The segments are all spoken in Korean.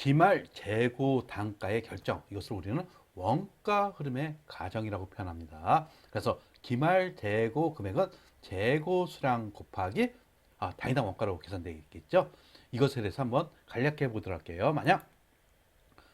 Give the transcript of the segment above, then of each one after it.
기말 재고 단가의 결정 이것을 우리는 원가 흐름의 가정이라고 표현합니다. 그래서 기말 재고 금액은 재고 수량 곱하기 아, 단위당 원가로 계산되어 있겠죠. 이것에 대해서 한번 간략해 보도록 할게요. 만약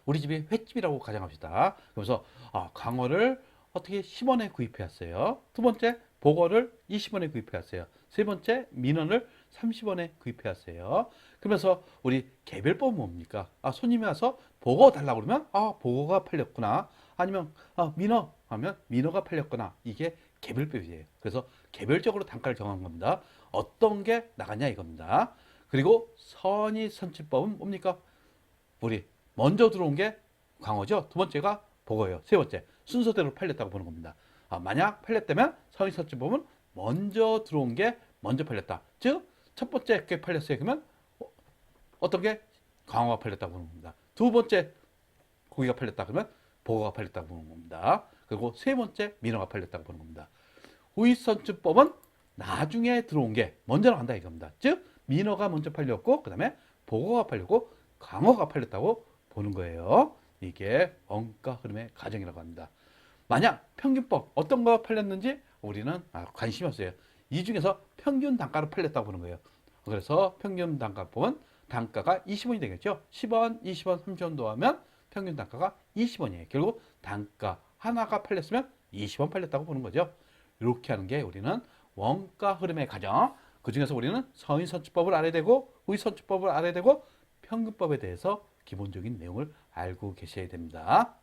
우리 집이 횟집이라고 가정합시다. 그래서 아, 광어를 어떻게 10원에 구입해 왔어요. 두 번째 보거를 20원에 구입해 왔어요. 세 번째 민원을 30원에 구입해 왔어요. 그러면서 우리 개별법은 뭡니까? 아, 손님이 와서 보거 달라고 그러면 아 보거가 팔렸구나. 아니면 아, 민어 하면 민어가 팔렸구나. 이게 개별법이에요. 그래서 개별적으로 단가를 정한 겁니다. 어떤 게 나가냐 이겁니다. 그리고 선의 선취법은 뭡니까? 우리 먼저 들어온 게 광어죠. 두 번째가 보거예요. 세 번째 순서대로 팔렸다고 보는 겁니다. 아, 만약 팔렸다면 선의 선취법은 먼저 들어온 게 먼저 팔렸다. 즉 첫 번째 게 팔렸어요. 그러면 어, 어떤 게 광어가 팔렸다고 보는 겁니다. 두 번째 고기가 팔렸다 그러면 보거가 팔렸다고 보는 겁니다. 그리고 세 번째 민어가 팔렸다고 보는 겁니다. 후이선주법은 나중에 들어온 게 먼저 나간다 이겁니다. 즉 민어가 먼저 팔렸고 그 다음에 보거가 팔렸고 강어가 팔렸다고 보는 거예요. 이게 원가 흐름의 가정이라고 합니다. 만약 평균법 어떤 거가 팔렸는지 우리는 아, 관심이 없어요. 이 중에서 평균 단가로 팔렸다고 보는 거예요. 그래서 평균 단가법은 단가가 20원이 되겠죠. 10원, 20원, 30원 더하면 평균 단가가 20원이에요. 결국 단가 하나가 팔렸으면 20원 팔렸다고 보는 거죠. 이렇게 하는 게 우리는 원가 흐름의 가정. 그 중에서 우리는 서인선취법을 알아야 되고 의선취법을 알아야 되고 평균법에 대해서 기본적인 내용을 알고 계셔야 됩니다.